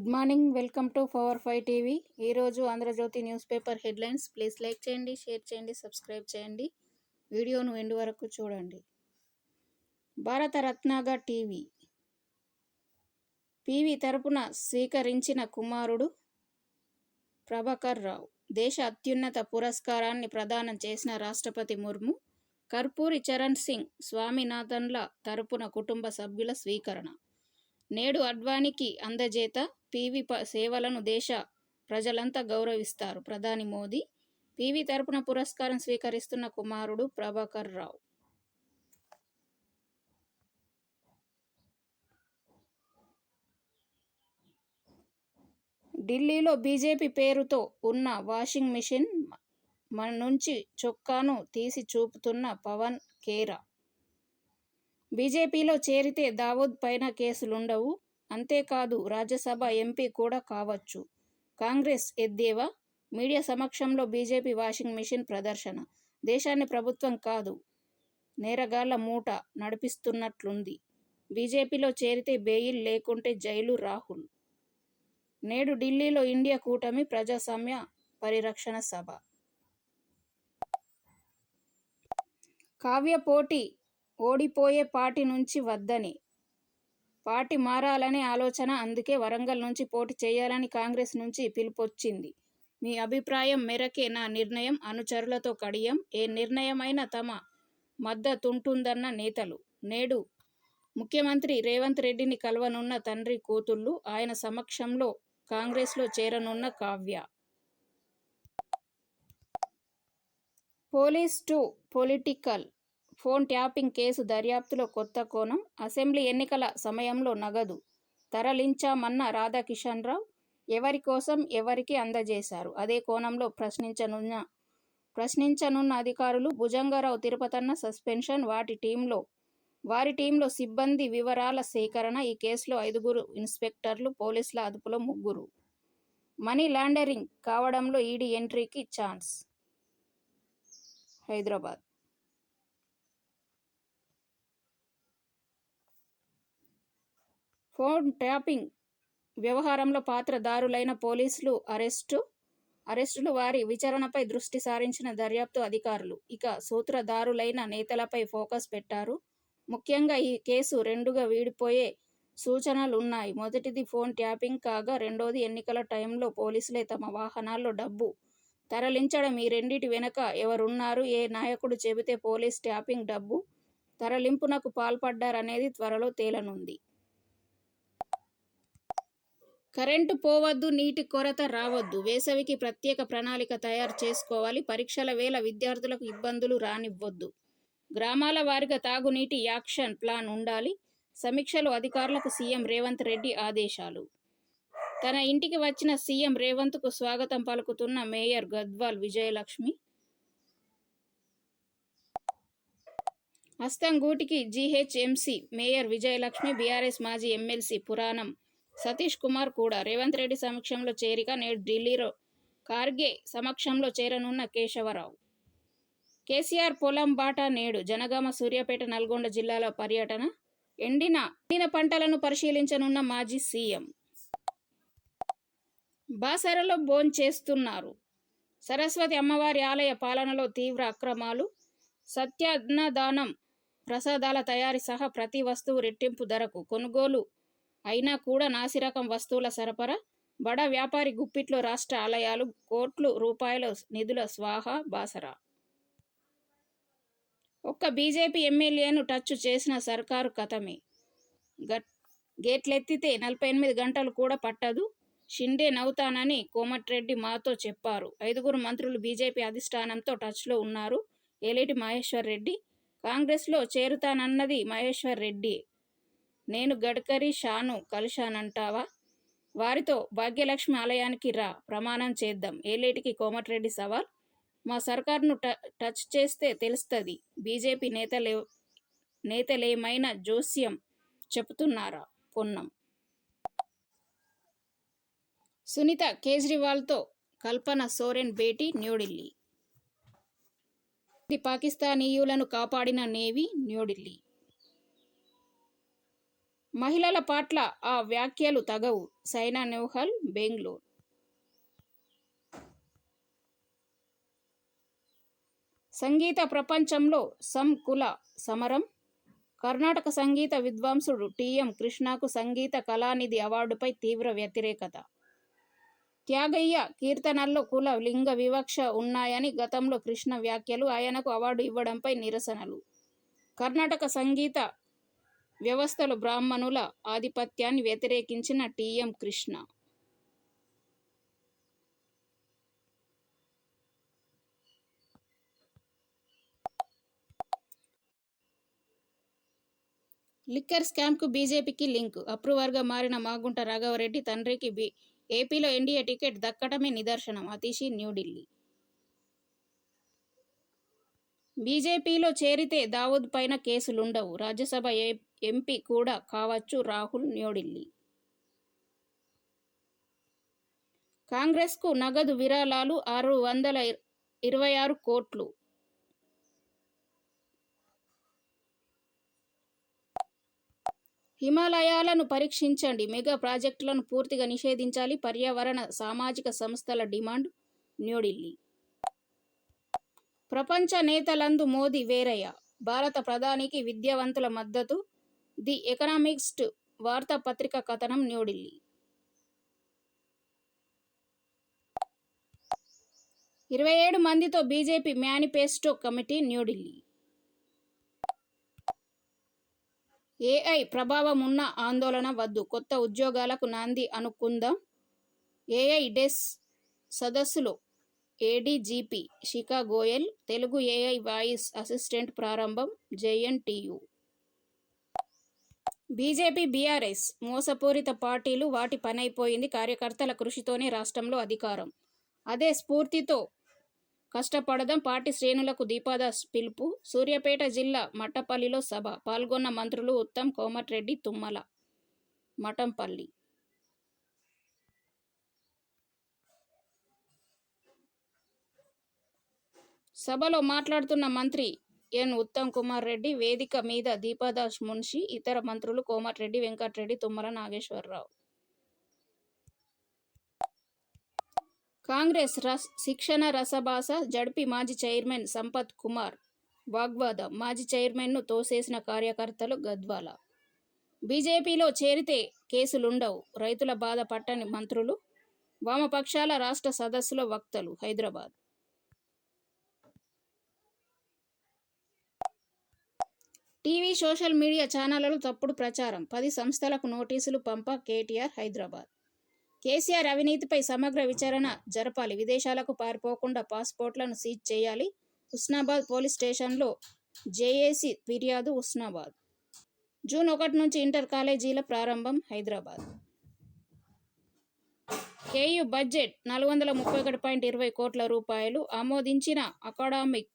Good morning. Welcome to power five TV. ఈరోజు Andhra Jyothi newspaper headlines. Please like చేయండి share చేయండి subscribe చేయండి. వీడియోను ఎండు వరకు చూడండి. భారత రత్నాగా టీవీ. పివి తరపున స్వీకరించిన కుమారుడు ప్రభాకర్ రావు దేశ అత్యున్నత పురస్కారాన్ని ప్రదానం చేసిన రాష్ట్రపతి ముర్ము. కర్పూరి చరణ్ సింగ్ స్వామినాథన్ల తరపున కుటుంబ సభ్యుల స్వీకరణ. నేడు అడ్వాణికి అందజేత పీవీ ప సేవలను దేశ ప్రజలంతా గౌరవిస్తారు. ప్రధాని మోదీ పీవీ తరపున పురస్కారం స్వీకరిస్తున్న కుమారుడు ప్రభాకర్ రావు. ఢిల్లీలో బీజేపీ పేరుతో ఉన్న వాషింగ్ మిషన్ మన నుంచి చొక్కాను తీసి చూపుతున్న పవన్ కేరా. బీజేపీలో చేరితే దావోద్ పైన కేసులుండవు. అంతేకాదు రాజ్యసభ ఎంపీ కూడా కావచ్చు. కాంగ్రెస్ ఎద్దేవా? మీడియా సమక్షంలో బీజేపీ వాషింగ్ మిషన్ ప్రదర్శన. దేశాన్ని ప్రభుత్వం కాదు నేరగాళ్ళ మూట నడిపిస్తున్నట్లుంది. బీజేపీలో చేరితే బెయిల్ లేకుంటే జైలు రాహుల్. నేడు ఢిల్లీలో ఇండియా కూటమి ప్రజాస్వామ్య పరిరక్షణ సభ. కావ్య పోటీ ఓడిపోయే పార్టీ నుంచి వద్దని పార్టీ మారాలనే ఆలోచన అందుకే వరంగల్ నుంచి పోటీ చేయాలని కాంగ్రెస్ నుంచి పిలుపొచ్చింది. మీ అభిప్రాయం మేరకే నా నిర్ణయం అనుచరులతో కడియం. ఏ నిర్ణయమైనా తమ మద్దతుంటుందన్న నేతలు. నేడు ముఖ్యమంత్రి రేవంత్ రెడ్డిని కలవనున్న తండ్రి కూతుళ్ళు ఆయన సమక్షంలో కాంగ్రెస్లో చేరనున్న Kavya. Police to political phone tapping case దర్యాప్తులో కొత్త కోణం. అసెంబ్లీ ఎన్నికల సమయంలో నగదు తరలించామన్న రాధాకిషన్ రావు ఎవరి కోసం ఎవరికి అందజేశారు? అదే కోణంలో ప్రశ్నించనున్న ప్రశ్నించనున్న అధికారులు భుజంగారావు తిరుపతన్న సస్పెన్షన్ వాటి టీంలో వారి టీంలో సిబ్బంది వివరాల సేకరణ ఈ కేసులో ఐదుగురు ఇన్స్పెక్టర్లు పోలీసుల అదుపులో ముగ్గురు. మనీ లాండరింగ్ కావడంలో ఈడీ ఎంట్రీకి ఛాన్స్. హైదరాబాద్. ఫోన్ ట్యాపింగ్ వ్యవహారంలో పాత్రదారులైన పోలీసులు అరెస్టు అరెస్టులు వారి విచారణపై దృష్టి సారించిన దర్యాప్తు అధికారులు. ఇక సూత్రధారులైన నేతలపై ఫోకస్ పెట్టారు. ముఖ్యంగా ఈ కేసు రెండుగా వీడిపోయే సూచనలున్నాయి. మొదటిది ఫోన్ ట్యాపింగ్ కాగా రెండోది ఎన్నికల టైంలో పోలీసులే తమ వాహనాల్లో డబ్బు తరలించడం. ఈ రెండిటి వెనుక ఎవరున్నారు ఏ నాయకుడు చెబితే పోలీస్ ట్యాపింగ్ డబ్బు తరలింపునకు పాల్పడ్డారనేది త్వరలో తేలనుంది. కరెంటు పోవద్దు నీటి కొరత రావద్దు. వేసవికి ప్రత్యేక ప్రణాళిక తయారు చేసుకోవాలి. పరీక్షల వేళ విద్యార్థులకు ఇబ్బందులు రానివ్వద్దు. గ్రామాల వారిగా తాగునీటి యాక్షన్ ప్లాన్ ఉండాలి. సమీక్షలు అధికారులకు సీఎం రేవంత్ రెడ్డి ఆదేశాలు. తన ఇంటికి వచ్చిన సీఎం రేవంత్కు స్వాగతం పలుకుతున్న మేయర్ గద్వాల్ విజయలక్ష్మి. హస్తంగూటికి జీహెచ్ఎంసీ మేయర్ విజయలక్ష్మి బీఆర్ఎస్ మాజీ ఎమ్మెల్సీ పురాణం సతీష్ కుమార్ కూడా రేవంత్ రెడ్డి సమక్షంలో చేరిక నేడు ఢిల్లీలో కార్గే సమక్షంలో చేరనున్న కేశవరావు. కేసీఆర్ పొలం బాట నేడు జనగామ సూర్యాపేట నల్గొండ జిల్లాల పర్యటన ఎండిన ఎండిన పంటలను పరిశీలించనున్న మాజీ సీఎం. బాసరలో చేస్తున్నారు. సరస్వతి అమ్మవారి ఆలయ పాలనలో తీవ్ర అక్రమాలు సత్యాన్నదానం ప్రసాదాల తయారీ సహా ప్రతి వస్తువు రెట్టింపు ధరకు కొనుగోలు అయినా కూడా నాసిరకం వస్తువుల సరఫరా బడా వ్యాపారి గుప్పిట్లో రాష్ట్ర ఆలయాలు కోట్లు రూపాయల నిధుల స్వాహ బాసరా. ఒక్క బీజేపీ ఎమ్మెల్యేను టచ్ చేసిన సర్కారు కథమే. గట్ గేట్లెత్తితే నలభై ఎనిమిది గంటలు కూడా పట్టదు. షిండే నవ్వుతానని కోమటిరెడ్డి మాతో చెప్పారు. ఐదుగురు మంత్రులు బీజేపీ అధిష్టానంతో టచ్లో ఉన్నారు. ఏలేటి మహేశ్వర్ రెడ్డి. కాంగ్రెస్లో చేరుతానన్నది మహేశ్వర్ రెడ్డి. నేను గడ్కరీ షాను కలిశానంటావా? వారితో భాగ్యలక్ష్మి ఆలయానికి రా ప్రమాణం చేద్దాం. ఏలేటికి కోమటిరెడ్డి సవాల్? మా సర్కార్ను టచ్ చేస్తే తెలుస్తుంది. బీజేపీ నేతలే నేతలేమైన జోస్యం చెబుతున్నారా పొన్నం. సునీత కేజ్రీవాల్తో కల్పన సోరెన్ భేటీ న్యూఢిల్లీ. పాకిస్తానీయులను కాపాడిన నేవీ న్యూఢిల్లీ. మహిళల పట్ల ఆ వ్యాఖ్యలు తగవు. సైనా నెహ్వాల్ బెంగళూరు. సంగీత ప్రపంచంలో సంకుల సమరం. కర్ణాటక సంగీత విద్వాంసుడు టిఎం కృష్ణకు సంగీత కళానిధి అవార్డుపై తీవ్ర వ్యతిరేకత. త్యాగయ్య కీర్తనల్లో కుల లింగ వివక్ష ఉన్నాయని గతంలో కృష్ణ వ్యాఖ్యలు ఆయనకు అవార్డు ఇవ్వడంపై నిరసనలు. కర్ణాటక సంగీత వ్యవస్థలు బ్రాహ్మణుల ఆధిపత్యాన్ని వ్యతిరేకించిన టిఎం కృష్ణ. లిక్కర్ స్కామ్కు బీజేపీకి లింక్. అప్రూవర్గా మారిన మాగుంట రాఘవరెడ్డి తండ్రికి బీ ఏపీలో ఎన్డీఏ టికెట్ దక్కడమే నిదర్శనం. అతీషి న్యూఢిల్లీ బీజేపీలో చేరితే దావూద్ పైన కేసులుండవు. రాజ్యసభ ఎంపీ కూడా కావచ్చు రాహుల్ న్యూఢిల్లీ. కాంగ్రెస్కు నగదు విరాళాలు ఆరు వందల ఇరవై ఆరు కోట్లు. హిమాలయాలను పరీక్షించండి. మెగా ప్రాజెక్టులను పూర్తిగా నిషేధించాలి. పర్యావరణ సామాజిక సంస్థల డిమాండ్ న్యూఢిల్లీ. ప్రపంచ నేతలందు మోదీ వేరయ్య. భారత ప్రధానికి విద్యావంతుల మద్దతు. ది ఎకనామిక్స్ట్ వార్తాపత్రిక కథనం న్యూఢిల్లీ. ఇరవై ఏడు మందితో BJP manifesto committee New Delhi. AI ప్రభావం ఉన్న ఆందోళన వద్దు. కొత్త ఉద్యోగాలకు నాంది అనుకుందాం. ఏఐ డెస్ సదస్సులో ADGP Shikha Goyal Telugu AI voice assistant ప్రారంభం జేఎన్టీయు. బీజేపీ బీఆర్ఎస్ మోసపూరిత పార్టీలు వాటి పనైపోయింది కార్యకర్తల కృషితోనే రాష్ట్రంలో అధికారం. అదే స్ఫూర్తితో కష్టపడదాం పార్టీ శ్రేణులకు దీపాదాస్ పిలుపు. సూర్యాపేట జిల్లా మట్టపల్లిలో సభ. పాల్గొన్న మంత్రులు ఉత్తమ్ కోమటిరెడ్డి తుమ్మల మఠంపల్లి. సభలో మాట్లాడుతున్న మంత్రి ఎన్. ఉత్తమ్ కుమార్ రెడ్డి వేదిక మీద దీపాదాస్ మున్షి ఇతర మంత్రులు కోమటిరెడ్డి వెంకటరెడ్డి తుమ్మల నాగేశ్వరరావు. కాంగ్రెస్ రస్ శిక్షణ రసభాస జడ్పీ మాజీ చైర్మన్ సంపత్ కుమార్ వాగ్వాదం. మాజీ చైర్మన్ను తోసేసిన కార్యకర్తలు గద్వాల. బీజేపీలో చేరితే కేసులుండవు. రైతుల బాధ పట్టని మంత్రులు వామపక్షాల రాష్ట్ర సదస్సులో వక్తలు హైదరాబాద్. టీవీ సోషల్ మీడియా ఛానళ్ళలో తప్పుడు ప్రచారం. పది సంస్థలకు నోటీసులు పంప కేటీఆర్ హైదరాబాద్. కేసీఆర్ అవినీతిపై సమగ్ర విచారణ జరపాలి. విదేశాలకు పారిపోకుండా పాస్పోర్ట్లను సీజ్ చేయాలి. హుస్నాబాద్ పోలీస్ స్టేషన్లో జేఏసీ ఫిర్యాదు హుస్నాబాద్. జూన్ ఒకటి నుంచి ఇంటర్ కాలేజీల ప్రారంభం హైదరాబాద్. కేయు బడ్జెట్ నాలుగు వందల ముప్పై ఒకటి పాయింట్ ఇరవై కోట్ల రూపాయలు ఆమోదించిన అకాడమిక్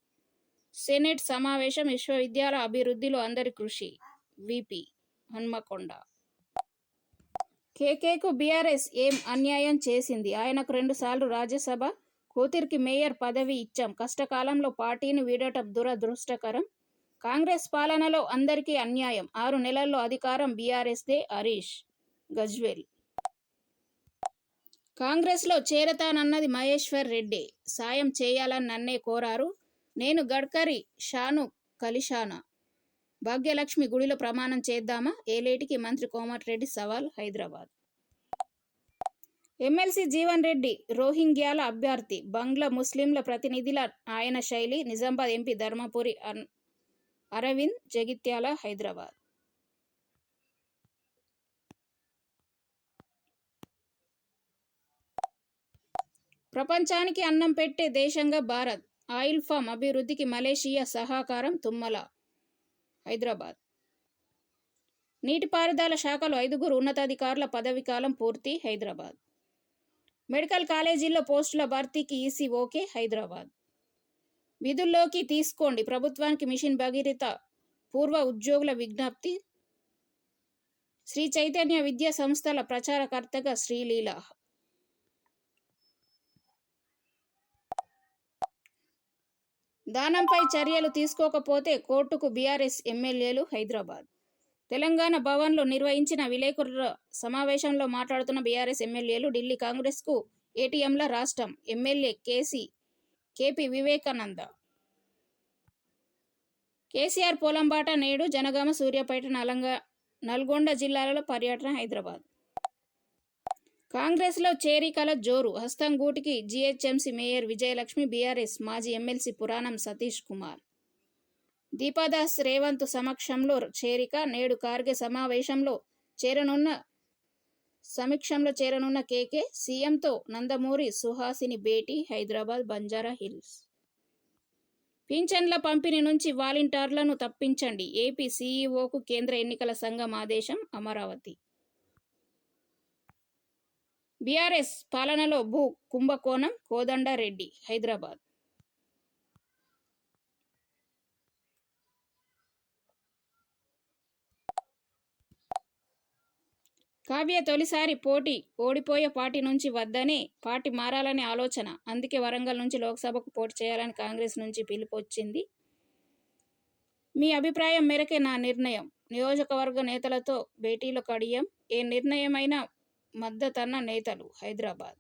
సెనెట్ సమావేశం విశ్వవిద్యాలయ అభివృద్ధిలో అందరి కృషి. విపి హన్మకొండ. కేకేకు బీఆర్ఎస్ ఏం అన్యాయం చేసింది? ఆయనకు రెండుసార్లు రాజ్యసభ. కూతురికి మేయర్ పదవి ఇచ్చాం. కష్టకాలంలో పార్టీని వీడటం దురదృష్టకరం. కాంగ్రెస్ పాలనలో అందరికీ అన్యాయం. ఆరు నెలల్లో అధికారం బీఆర్ఎస్దే హరీష్ గజ్వేల్. కాంగ్రెస్లో చేరతానన్నది మహేశ్వర్ రెడ్డి. సాయం చేయాలని నన్నే కోరారు. నేను గడ్కరీ షాను కలిశానా? భాగ్యలక్ష్మి గుడిలో ప్రమాణం చేద్దామా? ఏలేటికి మంత్రి కోమటిరెడ్డి సవాల్ హైదరాబాద్. ఎమ్మెల్సీ జీవన్ రెడ్డి రోహింగ్యాల అభ్యర్థి బంగ్లా ముస్లింల ప్రతినిధుల ఆయన శైలి నిజామాబాద్ ఎంపీ ధర్మపురి అన్- అరవింద్ జగిత్యాల హైదరాబాద్. ప్రపంచానికి అన్నం పెట్టే దేశంగా భారత్. ఆయిల్ ఫామ్ అభివృద్ధికి మలేషియా సహకారం తుమ్మల హైదరాబాద్. నీటిపారుదల శాఖలో ఐదుగురు ఉన్నతాధికారుల పదవీకాలం పూర్తి హైదరాబాద్. మెడికల్ కాలేజీల్లో పోస్టుల భర్తీకి ఈసీ ఓకే హైదరాబాద్. విధుల్లోకి తీసుకోండి. ప్రభుత్వానికి మిషన్ భగీరథ పూర్వ ఉద్యోగుల విజ్ఞప్తి. శ్రీ చైతన్య విద్యా సంస్థల ప్రచారకర్తగా శ్రీలీల దానంపై చర్యలు తీసుకోకపోతే కోర్టుకు బీఆర్ఎస్ ఎమ్మెల్యేలు హైదరాబాద్. తెలంగాణ భవన్లో నిర్వహించిన విలేకరుల సమావేశంలో మాట్లాడుతున్న బీఆర్ఎస్ ఎమ్మెల్యేలు ఢిల్లీ కాంగ్రెస్కు ఏటీఎంల రాష్ట్రం MLA KC KP Vivekananda. KCR పోలంబాట నేడు జనగామ సూర్యాపేట నలంగ నల్గొండ జిల్లాలలో పర్యటన హైదరాబాద్. కాంగ్రెస్లో చేరికల జోరు. హస్తంగూటికి జీహెచ్ఎంసీ మేయర్ విజయలక్ష్మి బీఆర్ఎస్ మాజీ ఎమ్మెల్సీ పురాణం సతీష్ కుమార్. దీపాదాస్ రేవంత్ సమక్షంలో చేరిక నేడు కార్గే సమావేశంలో చేరనున్న సమీక్షంలో చేరనున్న కేకే సీఎంతో నందమూరి సుహాసిని భేటీ హైదరాబాద్ బంజారా హిల్స్. పింఛన్ల పంపిణీ నుంచి వాలంటీర్లను తప్పించండి. ఏపీ సీఈఓకు కేంద్ర ఎన్నికల సంఘం ఆదేశం అమరావతి. బీఆర్ఎస్ పాలనలో భూ కుంభకోణం కోదండరెడ్డి హైదరాబాద్. కావ్య తొలిసారి పోటీ ఓడిపోయే పార్టీ నుంచి వద్దనే పార్టీ మారాలనే ఆలోచన. అందుకే వరంగల్ నుంచి లోక్సభకు పోటీ చేయాలని కాంగ్రెస్ నుంచి పిలుపు వచ్చింది మీ అభిప్రాయం మేరకే నా నిర్ణయం. నియోజకవర్గ నేతలతో భేటీలో కడియం. ఏ నిర్ణయమైనా మద్దతన్న నేతలు హైదరాబాద్.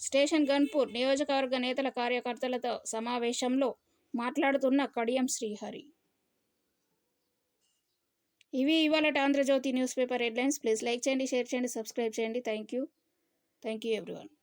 స్టేషన్ గన్పూర్ నియోజకవర్గ నేతల కార్యకర్తలతో సమావేశంలో మాట్లాడుతున్న కడియం శ్రీహరి. ఇవి ఇవాళ Andhra Jyothi newspaper headlines. Please like చేయండి షేర్ చేయండి సబ్స్క్రైబ్ చేయండి. Thank you thank you everyone.